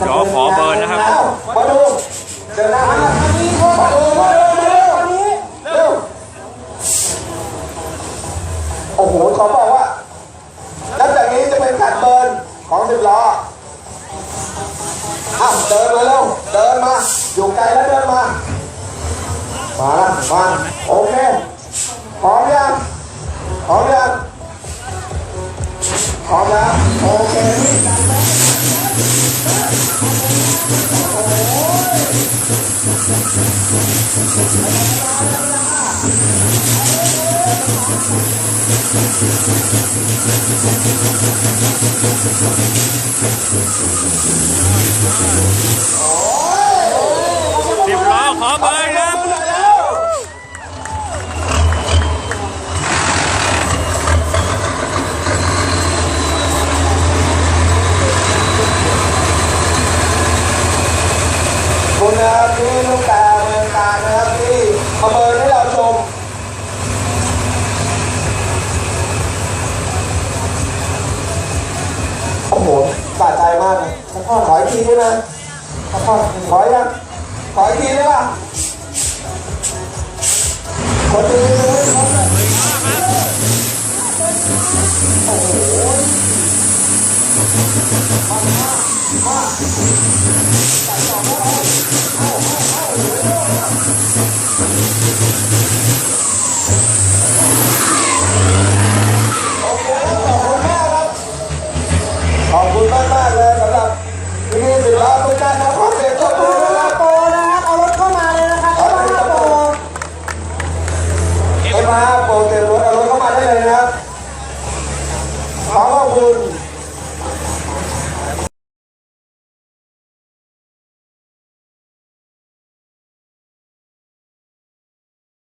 สิบล้อขอเบิร์นนะครับมาดูเดินหน้ามามาดูมาดูมาดูเร็วโอ้โหขอบอกว่านับจากนี้จะเป็นการเบิร์นของสิบล้ออ้าวเดินมาเร็วเดินมา อยู่ไกลแล้วเดินมา มาละมาโอเคพร้อมยังพร้อมยัง พร้อมแล้วโอเคสิบล้อขอเบิร์นครั บคุณนะครับที่ลูกตาเมืองการนะครับที่มาเบิร์นให้เราชมโอ้โหสะใจมากเลยขอขออีกทีได้ไหมขอขอขอยังขออีกทีได้ป่ะคนดูยังไม่ครบเลยโอ up.